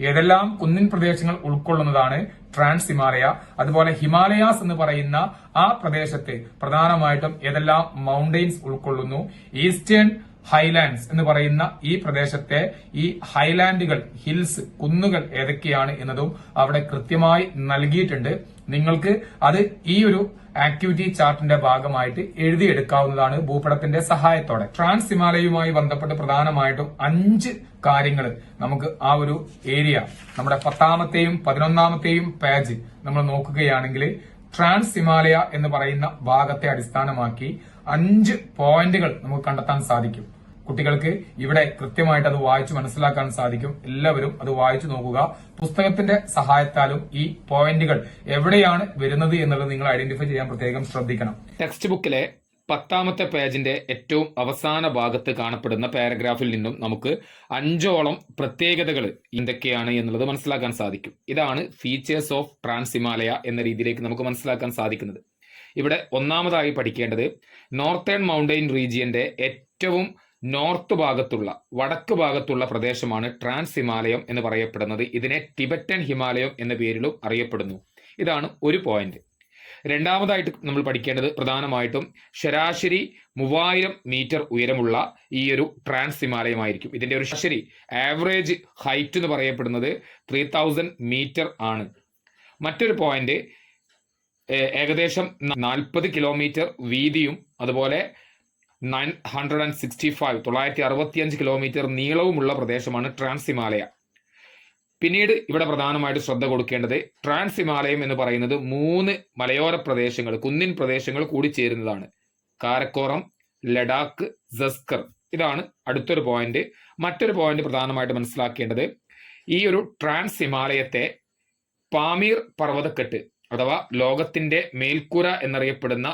ഏതെല്ലാം കുന്നിൻ പ്രദേശങ്ങൾ ഉൾക്കൊള്ളുന്നതാണ് ട്രാൻസ് ഹിമാലയ അതുപോലെ ഹിമാലയാസ് എന്ന് പറയുന്ന ആ പ്രദേശത്ത് പ്രധാനമായിട്ടും ഏതെല്ലാം മൗണ്ടെയ്ൻസ് ഉൾക്കൊള്ളുന്നു? ഈസ്റ്റേൺ ഹൈലാൻഡ്സ് എന്ന് പറയുന്ന ഈ പ്രദേശത്തെ ഈ ഹൈലാൻഡുകൾ ഹിൽസ് കുന്നുകൾ ഏതൊക്കെയാണ് എന്നതും അവിടെ കൃത്യമായി നൽകിയിട്ടുണ്ട്. നിങ്ങൾക്ക് അത് ഈ ഒരു ആക്ടിവിറ്റി ചാർട്ടിന്റെ ഭാഗമായിട്ട് എഴുതിയെടുക്കാവുന്നതാണ് ഭൂപടത്തിന്റെ സഹായത്തോടെ. ട്രാൻസ് ഹിമാലയുമായി ബന്ധപ്പെട്ട് പ്രധാനമായിട്ടും അഞ്ച് കാര്യങ്ങൾ നമുക്ക് ആ ഒരു ഏരിയ നമ്മുടെ പത്താമത്തെയും പതിനൊന്നാമത്തെയും പേജ് നമ്മൾ നോക്കുകയാണെങ്കിൽ ട്രാൻസ് ഹിമാലയ എന്ന് പറയുന്ന ഭാഗത്തെ അടിസ്ഥാനമാക്കി അഞ്ച് പോയിന്റുകൾ നമുക്ക് കണ്ടെത്താൻ സാധിക്കും. കുട്ടികൾക്ക് ഇവിടെ കൃത്യമായിട്ട് അത് വായിച്ചു മനസ്സിലാക്കാൻ സാധിക്കും. എല്ലാവരും അത് വായിച്ചു നോക്കുക. പുസ്തകത്തിന്റെ സഹായത്താലും ഈ പോയിന്റുകൾ എവിടെയാണ് വരുന്നത് എന്നുള്ളത് നിങ്ങൾ ഐഡന്റിഫൈ ചെയ്യാൻ പ്രത്യേകം ശ്രദ്ധിക്കണം. ടെക്സ്റ്റ് ബുക്കിലെ പത്താമത്തെ പേജിന്റെ ഏറ്റവും അവസാന ഭാഗത്ത് കാണപ്പെടുന്ന പാരഗ്രാഫിൽ നിന്നും നമുക്ക് അഞ്ചോളം പ്രത്യേകതകൾ എന്തൊക്കെയാണ് എന്നുള്ളത് മനസ്സിലാക്കാൻ സാധിക്കും. ഇതാണ് ഫീച്ചേഴ്സ് ഓഫ് ട്രാൻസ് ഹിമാലയ എന്ന രീതിയിലേക്ക് നമുക്ക് മനസ്സിലാക്കാൻ സാധിക്കുന്നത്. ഇവിടെ ഒന്നാമതായി പഠിക്കേണ്ടത് നോർത്തേൺ മൗണ്ടെയിൻ റീജിയന്റെ ഏറ്റവും നോർത്ത് ഭാഗത്തുള്ള വടക്ക് ഭാഗത്തുള്ള പ്രദേശമാണ് ട്രാൻസ് ഹിമാലയം എന്ന് പറയപ്പെടുന്നത്. ഇതിനെ ടിബറ്റൻ ഹിമാലയം എന്ന പേരിലും അറിയപ്പെടുന്നു. ഇതാണ് ഒരു പോയിന്റ്. രണ്ടാമതായിട്ട് നമ്മൾ പഠിക്കേണ്ടത് പ്രധാനമായിട്ടും ശരാശരി മൂവായിരം മീറ്റർ ഉയരമുള്ള ഈ ഒരു ട്രാൻസ് ഹിമാലയമായിരിക്കും ഇതിന്റെ ഒരു ശരാശരി ആവറേജ് ഹൈറ്റ് എന്ന് പറയപ്പെടുന്നത് ത്രീ തൗസൻഡ് മീറ്റർ ആണ്. മറ്റൊരു പോയിന്റ് ഏകദേശം നാൽപ്പത് കിലോമീറ്റർ വീതിയും അതുപോലെ nine hundred and sixty five തൊള്ളായിരത്തി അറുപത്തിയഞ്ച് കിലോമീറ്റർ നീളവുമുള്ള പ്രദേശമാണ് ട്രാൻസ് ഹിമാലയ പിന്നീട് ഇവിടെ പ്രധാനമായിട്ട് ശ്രദ്ധ കൊടുക്കേണ്ടത് ട്രാൻസ് ഹിമാലയം എന്ന് പറയുന്നത് മൂന്ന് മലയോര പ്രദേശങ്ങൾ കുന്നിൻ പ്രദേശങ്ങൾ കൂടി ചേരുന്നതാണ്. കാരക്കോറം ലഡാക്ക് സസ്കർ. ഇതാണ് അടുത്തൊരു പോയിന്റ്. മറ്റൊരു പോയിന്റ് പ്രധാനമായിട്ട് മനസ്സിലാക്കേണ്ടത് ഈ ഒരു ട്രാൻസ് ഹിമാലയത്തെ പാമീർ പർവതക്കെട്ട് അഥവാ ലോകത്തിന്റെ മേൽക്കൂര എന്നറിയപ്പെടുന്ന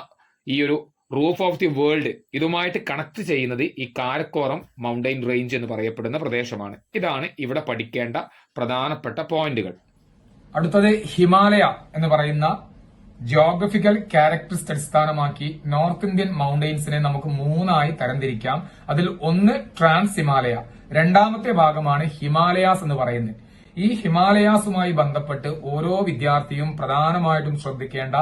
ഈ ഒരു റൂഫ് ഓഫ് ദി വേൾഡ് ഇതുമായിട്ട് കണക്ട് ചെയ്യുന്നത് ഈ കാരക്കോറം മൗണ്ടൈൻ റേഞ്ച് എന്ന് പറയപ്പെടുന്ന പ്രദേശമാണ്. ഇതാണ് ഇവിടെ പഠിക്കേണ്ട പ്രധാനപ്പെട്ട പോയിന്റുകൾ. അടുത്തത് ഹിമാലയ എന്ന് പറയുന്ന ജിയോഗ്രഫിക്കൽ ക്യാരക്ടറിസ്റ്റ് അടിസ്ഥാനമാക്കി നോർത്ത് ഇന്ത്യൻ മൗണ്ടെയ്ൻസിനെ നമുക്ക് മൂന്നായി തരംതിരിക്കാം. അതിൽ ഒന്ന് ട്രാൻസ് ഹിമാലയ രണ്ടാമത്തെ ഭാഗമാണ് ഹിമാലയാസ് എന്ന് പറയുന്നത്. ഈ ഹിമാലയാസുമായി ബന്ധപ്പെട്ട് ഓരോ വിദ്യാർത്ഥിയും പ്രധാനമായിട്ടും ശ്രദ്ധിക്കേണ്ട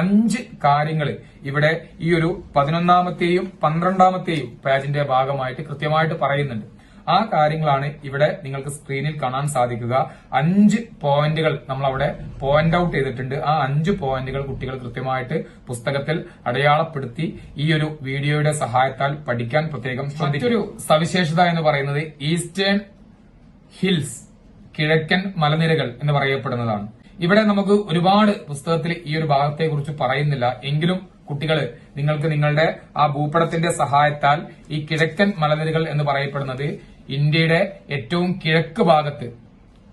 അഞ്ച് കാര്യങ്ങൾ ഇവിടെ ഈ ഒരു പതിനൊന്നാമത്തെയും പന്ത്രണ്ടാമത്തെയും പേജിന്റെ ഭാഗമായിട്ട് കൃത്യമായിട്ട് പറയുന്നുണ്ട്. ആ കാര്യങ്ങളാണ് ഇവിടെ നിങ്ങൾക്ക് സ്ക്രീനിൽ കാണാൻ സാധിക്കുക. അഞ്ച് പോയിന്റുകൾ നമ്മൾ അവിടെ പോയിന്റ് ഔട്ട് ചെയ്തിട്ടുണ്ട്. ആ അഞ്ച് പോയിന്റുകൾ കുട്ടികൾ കൃത്യമായിട്ട് പുസ്തകത്തിൽ അടയാളപ്പെടുത്തി ഈ ഒരു വീഡിയോയുടെ സഹായത്താൽ പഠിക്കാൻ പ്രത്യേകം ശ്രദ്ധിച്ചൊരു സവിശേഷത എന്ന് പറയുന്നത് ഈസ്റ്റേൺ ഹിൽസ്. കിഴക്കൻ മലനിരകൾ എന്ന് പറയപ്പെടുന്നതാണ്. ഇവിടെ നമുക്ക് ഒരുപാട് പുസ്തകത്തിൽ ഈ ഒരു ഭാഗത്തെ കുറിച്ച് പറയുന്നില്ല. എങ്കിലും കുട്ടികൾ നിങ്ങൾക്ക് നിങ്ങളുടെ ആ ഭൂപടത്തിന്റെ സഹായത്താൽ ഈ കിഴക്കൻ മലനിരകൾ എന്ന് പറയപ്പെടുന്നത് ഇന്ത്യയുടെ ഏറ്റവും കിഴക്ക് ഭാഗത്ത്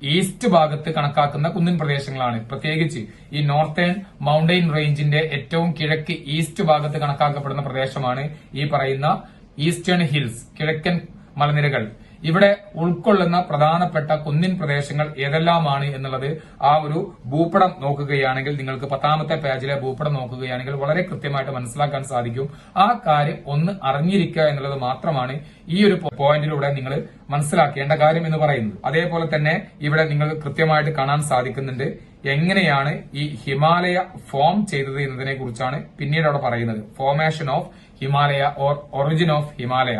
ഈസ്റ്റ് ഭാഗത്ത് കണക്കാക്കുന്ന കുന്നിൻ പ്രദേശങ്ങളാണ്. പ്രത്യേകിച്ച് ഈ നോർത്തേൺ മൌണ്ടൈൻ റേഞ്ചിന്റെ ഏറ്റവും കിഴക്ക് ഈസ്റ്റ് ഭാഗത്ത് കണക്കാക്കപ്പെടുന്ന പ്രദേശമാണ് ഈ പറയുന്ന ഈസ്റ്റേൺ ഹിൽസ് കിഴക്കൻ മലനിരകൾ. ഇവിടെ ഉൾക്കൊള്ളുന്ന പ്രധാനപ്പെട്ട കുന്നിൻ പ്രദേശങ്ങൾ ഏതെല്ലാമാണ് എന്നുള്ളത് ആ ഒരു ഭൂപടം നോക്കുകയാണെങ്കിൽ നിങ്ങൾക്ക് പത്താമത്തെ പേജിലെ ഭൂപടം നോക്കുകയാണെങ്കിൽ വളരെ കൃത്യമായിട്ട് മനസ്സിലാക്കാൻ സാധിക്കും. ആ കാര്യം ഒന്ന് അറിഞ്ഞിരിക്കുക എന്നുള്ളത് മാത്രമാണ് ഈ ഒരു പോയിന്റിലൂടെ നിങ്ങൾ മനസ്സിലാക്കേണ്ട കാര്യം എന്ന് പറയുന്നത്. അതേപോലെ തന്നെ ഇവിടെ നിങ്ങൾ കൃത്യമായിട്ട് കാണാൻ സാധിക്കുന്നുണ്ട് എങ്ങനെയാണ് ഈ ഹിമാലയ ഫോം ചെയ്തത് എന്നതിനെ കുറിച്ചാണ് പിന്നീട് അവിടെ പറയുന്നത്. Formation of Himalaya or origin of Himalaya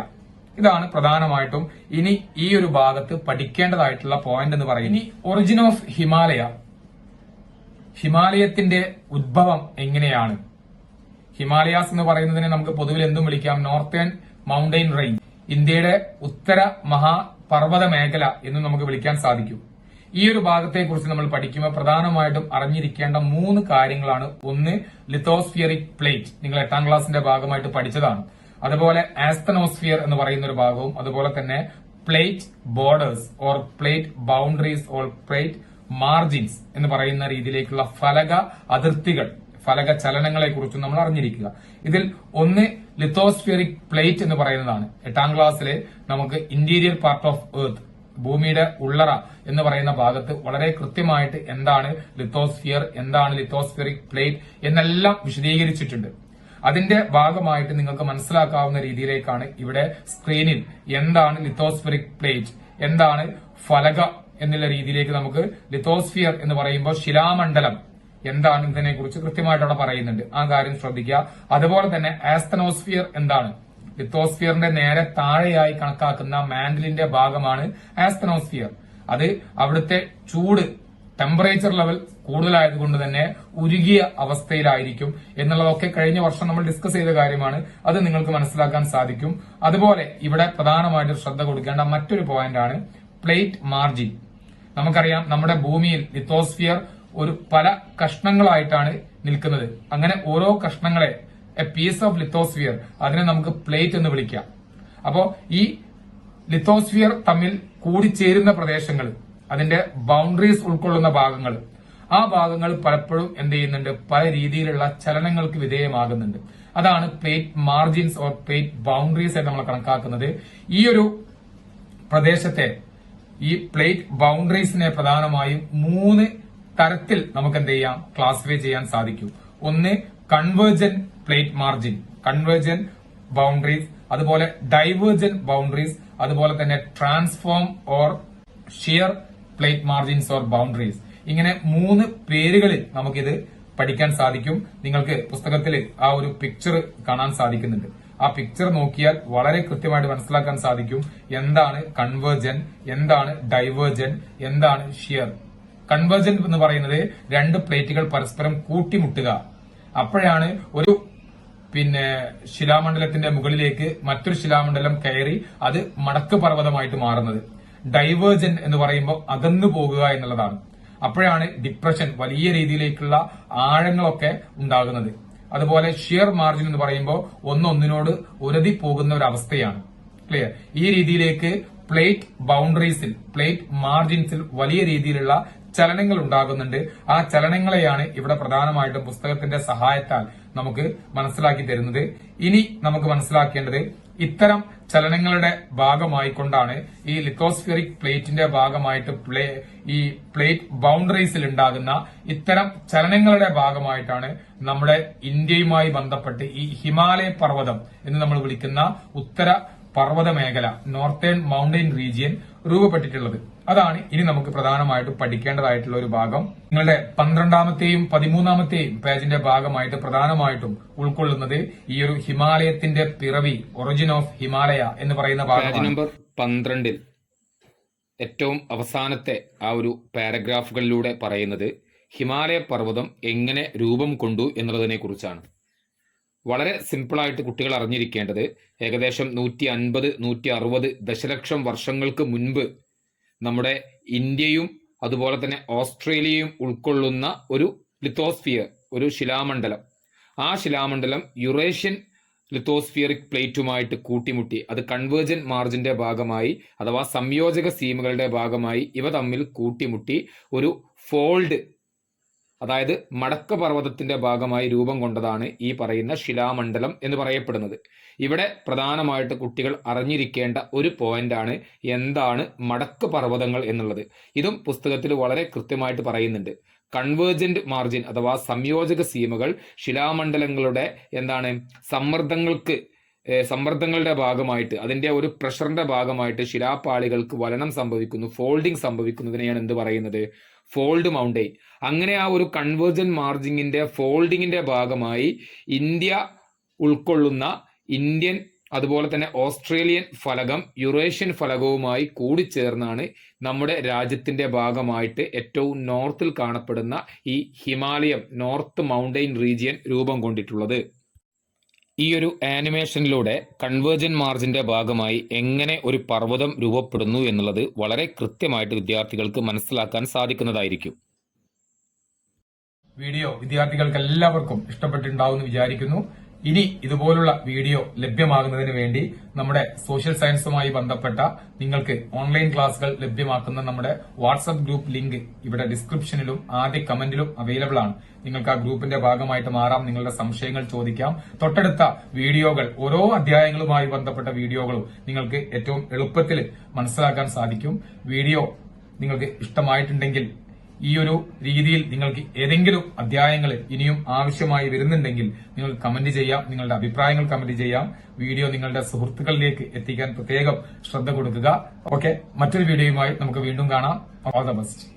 ഇതാണ് പ്രധാനമായിട്ടും ഇനി ഈ ഒരു ഭാഗത്ത് പഠിക്കേണ്ടതായിട്ടുള്ള പോയിന്റ് എന്ന് പറയുന്നത്. ഇനി ഒറിജിൻ ഓഫ് ഹിമാലയ ഹിമാലയത്തിന്റെ ഉദ്ഭവം എങ്ങനെയാണ്? ഹിമാലയാസ് എന്ന് പറയുന്നതിനെ നമുക്ക് പൊതുവിൽ എന്തും വിളിക്കാം? നോർത്തേൺ മൗണ്ടൈൻ റേഞ്ച് ഇന്ത്യയുടെ ഉത്തര മഹാപർവത മേഖല എന്ന് നമുക്ക് വിളിക്കാൻ സാധിക്കും. ഈ ഒരു ഭാഗത്തെക്കുറിച്ച് നമ്മൾ പഠിക്കുമ്പോൾ പ്രധാനമായിട്ടും അറിഞ്ഞിരിക്കേണ്ട മൂന്ന് കാര്യങ്ങളാണ്. ഒന്ന് ലിത്തോസ്ഫിയറിക് പ്ലേറ്റ് നിങ്ങൾ എട്ടാം ക്ലാസിന്റെ ഭാഗമായിട്ട് പഠിച്ചതാണ്. അതുപോലെ ആസ്തനോസ്ഫിയർ എന്ന് പറയുന്ന ഒരു ഭാഗവും അതുപോലെ തന്നെ plate borders or plate boundaries or plate margins എന്ന് പറയുന്ന രീതിയിലേക്കുള്ള ഫലക അതിർത്തികൾ ഫലക ചലനങ്ങളെ കുറിച്ചും നമ്മൾ അറിഞ്ഞിരിക്കുക. ഇതിൽ ഒന്ന് ലിത്തോസ്ഫിയറിക് പ്ലേറ്റ് എന്ന് പറയുന്നതാണ്. എട്ടാം ക്ലാസ്സിലെ നമുക്ക് ഇന്റീരിയർ പാർട്ട് ഓഫ് എർത്ത് ഭൂമിയുടെ ഉള്ളറ എന്ന് പറയുന്ന ഭാഗത്ത് വളരെ കൃത്യമായിട്ട് എന്താണ് ലിത്തോസ്ഫിയർ എന്താണ് ലിത്തോസ്ഫിയറിക് പ്ലേറ്റ് എന്നെല്ലാം വിശദീകരിച്ചിട്ടുണ്ട്. അതിന്റെ ഭാഗമായിട്ട് നിങ്ങൾക്ക് മനസ്സിലാക്കാവുന്ന രീതിയിലേക്കാണ് ഇവിടെ സ്ക്രീനിൽ എന്താണ് ലിത്തോസ്ഫെറിക് പ്ലേറ്റ് എന്താണ് ഫലക എന്നുള്ള രീതിയിലേക്ക് നമുക്ക് ലിത്തോസ്ഫിയർ എന്ന് പറയുമ്പോൾ ശിലാമണ്ഡലം എന്താണ് ഇതിനെ കുറിച്ച് കൃത്യമായിട്ട് അവിടെ പറയുന്നുണ്ട്. ആ കാര്യം ശ്രദ്ധിക്കുക. അതുപോലെ തന്നെ ആസ്തനോസ്ഫിയർ എന്താണ്? ലിത്തോസ്ഫിയറിന്റെ നേരെ താഴെയായി കണക്കാക്കുന്ന മാൻഡലിന്റെ ഭാഗമാണ് ആസ്തനോസ്ഫിയർ. അത് അവിടുത്തെ ചൂട് ടെമ്പറേച്ചർ ലെവൽ കൂടുതലായതുകൊണ്ട് തന്നെ ഉരുകിയ അവസ്ഥയിലായിരിക്കും എന്നുള്ളതൊക്കെ കഴിഞ്ഞ വർഷം നമ്മൾ ഡിസ്കസ് ചെയ്ത കാര്യമാണ്. അത് നിങ്ങൾക്ക് മനസ്സിലാക്കാൻ സാധിക്കും. അതുപോലെ ഇവിടെ പ്രധാനമായിട്ടും ശ്രദ്ധ കൊടുക്കേണ്ട മറ്റൊരു പോയിന്റാണ് പ്ലേറ്റ് മാർജിൻ നമുക്കറിയാം നമ്മുടെ ഭൂമിയിൽ ലിത്തോസ്ഫിയർ ഒരു പല കഷ്ണങ്ങളായിട്ടാണ് നിൽക്കുന്നത്. അങ്ങനെ ഓരോ കഷ്ണങ്ങളെ എ പീസ് ഓഫ് ലിത്തോസ്ഫിയർ അതിനെ നമുക്ക് പ്ലേറ്റ് എന്ന് വിളിക്കാം. അപ്പോ ഈ ലിത്തോസ്ഫിയർ തമ്മിൽ കൂടിച്ചേരുന്ന പ്രദേശങ്ങൾ അതിന്റെ ബൗണ്ടറീസ് ഉൾക്കൊള്ളുന്ന ഭാഗങ്ങൾ. ആ ഭാഗങ്ങൾ പലപ്പോഴും എന്ത് ചെയ്യുന്നുണ്ട്? പല രീതിയിലുള്ള ചലനങ്ങൾക്ക് വിധേയമാകുന്നുണ്ട്. അതാണ് plate margins or plate boundaries ആയിട്ട് നമ്മൾ കണക്കാക്കുന്നത്. ഈ ഒരു പ്രദേശത്തെ ഈ പ്ലേറ്റ് ബൗണ്ടറീസിനെ പ്രധാനമായും മൂന്ന് തരത്തിൽ നമുക്ക് എന്ത് ചെയ്യാം? ക്ലാസിഫൈ ചെയ്യാൻ സാധിക്കും. ഒന്ന് convergent plate margin convergent boundaries അതുപോലെ ഡൈവേർജൻ ബൗണ്ടറീസ് അതുപോലെ തന്നെ transform or shear plate margins or boundaries ഇങ്ങനെ മൂന്ന് പേരുകളിൽ നമുക്കിത് പഠിക്കാൻ സാധിക്കും. നിങ്ങൾക്ക് പുസ്തകത്തിൽ ആ ഒരു പിക്ചർ കാണാൻ സാധിക്കുന്നുണ്ട്. ആ പിക്ചർ നോക്കിയാൽ വളരെ കൃത്യമായിട്ട് മനസ്സിലാക്കാൻ സാധിക്കും. എന്താണ് കൺവേർജൻ എന്താണ് ഡൈവേർജൻ എന്താണ് ഷിയർ കൺവേർജൻ എന്ന് പറയുന്നത് രണ്ട് പ്ലേറ്റുകൾ പരസ്പരം കൂട്ടിമുട്ടുക. അപ്പോഴാണ് ഒരു പിന്നെ ശിലാമണ്ഡലത്തിന്റെ മുകളിലേക്ക് മറ്റൊരു ശിലാമണ്ഡലം കയറി അത് മടക്ക് പർവതമായിട്ട് മാറുന്നത്. ഡൈവേർജൻ എന്ന് പറയുമ്പോൾ അകന്നു പോകുക എന്നുള്ളതാണ്. അപ്പോഴാണ് ഡിപ്രഷൻ വലിയ രീതിയിലേക്കുള്ള ആഴങ്ങളൊക്കെ ഉണ്ടാകുന്നത്. അതുപോലെ ഷിയർ മാർജിൻ എന്ന് പറയുമ്പോൾ ഒന്നൊന്നിനോട് ഉരതി പോകുന്ന ഒരു അവസ്ഥയാണ്. ക്ലിയർ ഈ രീതിയിലേക്ക് പ്ലേറ്റ് ബൗണ്ടറീസിൽ പ്ലേറ്റ് മാർജിൻസിൽ വലിയ രീതിയിലുള്ള ചലനങ്ങൾ ഉണ്ടാകുന്നുണ്ട്. ആ ചലനങ്ങളെയാണ് ഇവിടെ പ്രധാനമായിട്ടും പുസ്തകത്തിന്റെ സഹായത്താൽ നമുക്ക് മനസ്സിലാക്കി തരുന്നത്. ഇനി നമുക്ക് മനസ്സിലാക്കേണ്ടത് ഇത്തരം ചലനങ്ങളുടെ ഭാഗമായിക്കൊണ്ടാണ് ഈ ലിത്തോസ്ഫിയറിക് പ്ലേറ്റിന്റെ ഭാഗമായിട്ട് പ്ലേ ഈ പ്ലേറ്റ് ബൗണ്ടറീസിൽ ഉണ്ടാകുന്ന ഇത്തരം ചലനങ്ങളുടെ ഭാഗമായിട്ടാണ് നമ്മുടെ ഇന്ത്യയുമായി ബന്ധപ്പെട്ട് ഈ ഹിമാലയ പർവതം എന്ന് നമ്മൾ വിളിക്കുന്ന ഉത്തര പർവത മേഖല നോർത്തേൺ മൌണ്ടൈൻ റീജിയൻ രൂപപ്പെട്ടിട്ടുള്ളത്. അതാണ് ഇനി നമുക്ക് പ്രധാനമായിട്ടും പഠിക്കേണ്ടതായിട്ടുള്ള ഒരു ഭാഗം. നിങ്ങളുടെ പന്ത്രണ്ടാമത്തെയും പതിമൂന്നാമത്തെയും പേജിന്റെ ഭാഗമായിട്ട് പ്രധാനമായിട്ടും ഉൾക്കൊള്ളുന്നത് ഈ ഒരു ഹിമാലയത്തിന്റെ പിറവി ഒറിജിൻ ഓഫ് ഹിമാലയ എന്ന് പറയുന്ന പേജ് ഭാഗമാണ്. നമ്പർ പന്ത്രണ്ടിൽ ഏറ്റവും അവസാനത്തെ ആ ഒരു പാരഗ്രാഫുകളിലൂടെ പറയുന്നത് ഹിമാലയ പർവതം എങ്ങനെ രൂപം കൊണ്ടു എന്നുള്ളതിനെ കുറിച്ചാണ്. വളരെ സിമ്പിളായിട്ട് കുട്ടികൾ അറിഞ്ഞിരിക്കേണ്ടത് ഏകദേശം നൂറ്റി അൻപത് നൂറ്റി അറുപത് ദശലക്ഷം വർഷങ്ങൾക്ക് മുൻപ് നമ്മുടെ ഇന്ത്യയും അതുപോലെ തന്നെ ഓസ്ട്രേലിയയും ഉൾക്കൊള്ളുന്ന ഒരു ലിത്തോസ്ഫിയർ ഒരു ശിലാമണ്ഡലം. ആ ശിലാമണ്ഡലം യുറേഷ്യൻ ലിത്തോസ്ഫിയറിക് പ്ലേറ്റുമായിട്ട് കൂട്ടിമുട്ടി. അത് കൺവേർജൻ മാർജിന്റെ ഭാഗമായി അഥവാ സംയോജക സീമകളുടെ ഭാഗമായി ഇവ തമ്മിൽ കൂട്ടിമുട്ടി ഒരു ഫോൾഡ് അതായത് മടക്ക പർവതത്തിന്റെ ഭാഗമായി രൂപം കൊണ്ടതാണ് ഈ പറയുന്ന ശിലാമണ്ഡലം എന്ന് പറയപ്പെടുന്നത്. ഇവിടെ പ്രധാനമായിട്ട് കുട്ടികൾ അറിഞ്ഞിരിക്കേണ്ട ഒരു പോയിന്റാണ് എന്താണ് മടക്ക പർവതങ്ങൾ എന്നുള്ളത്. ഇതും പുസ്തകത്തിൽ വളരെ കൃത്യമായിട്ട് പറയുന്നുണ്ട്. കൺവേർജന്റ് മാർജിൻ അഥവാ സംയോജക സീമകൾ ശിലാമണ്ഡലങ്ങളുടെ എന്താണ് സമ്മർദ്ദങ്ങൾക്ക് സമ്മർദ്ദങ്ങളുടെ ഭാഗമായിട്ട് അതിന്റെ ഒരു പ്രഷറിന്റെ ഭാഗമായിട്ട് ശിലാപാളികൾക്ക് വലനം സംഭവിക്കുന്നു ഫോൾഡിംഗ് സംഭവിക്കുന്നതിനെയാണ് എന്ത് പറയുന്നത്? ഫോൾഡ് മൗണ്ടെയിൻ അങ്ങനെ ആ ഒരു കൺവേർജൻ മാർജിങ്ങിന്റെ ഫോൾഡിങ്ങിന്റെ ഭാഗമായി ഇന്ത്യ ഉൾക്കൊള്ളുന്ന ഇന്ത്യൻ അതുപോലെ തന്നെ ഓസ്ട്രേലിയൻ ഫലകം യുറേഷ്യൻ ഫലകവുമായി കൂടിച്ചേർന്നാണ് നമ്മുടെ രാജ്യത്തിന്റെ ഭാഗമായിട്ട് ഏറ്റവും നോർത്തിൽ കാണപ്പെടുന്ന ഈ ഹിമാലയം നോർത്ത് മൗണ്ടെയിൻ റീജിയൻ രൂപം കൊണ്ടിട്ടുള്ളത്. ഈ ഒരു ആനിമേഷനിലൂടെ കൺവേർജൻ മാർജിന്റെ ഭാഗമായി എങ്ങനെ ഒരു പർവതം രൂപപ്പെടുന്നു എന്നുള്ളത് വളരെ കൃത്യമായിട്ട് വിദ്യാർത്ഥികൾക്ക് മനസ്സിലാക്കാൻ സാധിക്കുന്നതായിരിക്കും. വീഡിയോ വിദ്യാർത്ഥികൾക്ക് എല്ലാവർക്കും ഇഷ്ടപ്പെട്ടിട്ടുണ്ടാവും എന്ന് വിചാരിക്കുന്നു. ഇനി ഇതുപോലുള്ള വീഡിയോ ലഭ്യമാകുന്നതിന് വേണ്ടി നമ്മുടെ സോഷ്യൽ സയൻസുമായി ബന്ധപ്പെട്ട നിങ്ങൾക്ക് ഓൺലൈൻ ക്ലാസുകൾ ലഭ്യമാക്കുന്ന നമ്മുടെ വാട്സ്ആപ്പ് ഗ്രൂപ്പ് ലിങ്ക് ഇവിടെ ഡിസ്ക്രിപ്ഷനിലും ആദ്യ കമന്റിലും അവൈലബിൾ ആണ്. നിങ്ങൾക്ക് ആ ഗ്രൂപ്പിന്റെ ഭാഗമായിട്ട് മാറാം. നിങ്ങളുടെ സംശയങ്ങൾ ചോദിക്കാം. തൊട്ടടുത്ത വീഡിയോകൾ ഓരോ അധ്യായങ്ങളുമായി ബന്ധപ്പെട്ട വീഡിയോകളും നിങ്ങൾക്ക് ഏറ്റവും എളുപ്പത്തിൽ മനസ്സിലാക്കാൻ സാധിക്കും. വീഡിയോ നിങ്ങൾക്ക് ഇഷ്ടമായിട്ടുണ്ടെങ്കിൽ ഈ ഒരു രീതിയിൽ നിങ്ങൾക്ക് ഏതെങ്കിലും അധ്യായങ്ങൾ ഇനിയും ആവശ്യമായി വരുന്നുണ്ടെങ്കിൽ നിങ്ങൾ കമന്റ് ചെയ്യാം നിങ്ങളുടെ അഭിപ്രായങ്ങൾ കമന്റ് ചെയ്യാം വീഡിയോ നിങ്ങളുടെ സുഹൃത്തുക്കളിലേക്ക് എത്തിക്കാൻ പ്രത്യേകം ശ്രദ്ധ കൊടുക്കുക. ഓക്കെ മറ്റൊരു വീഡിയോയുമായി നമുക്ക് വീണ്ടും കാണാം. All the best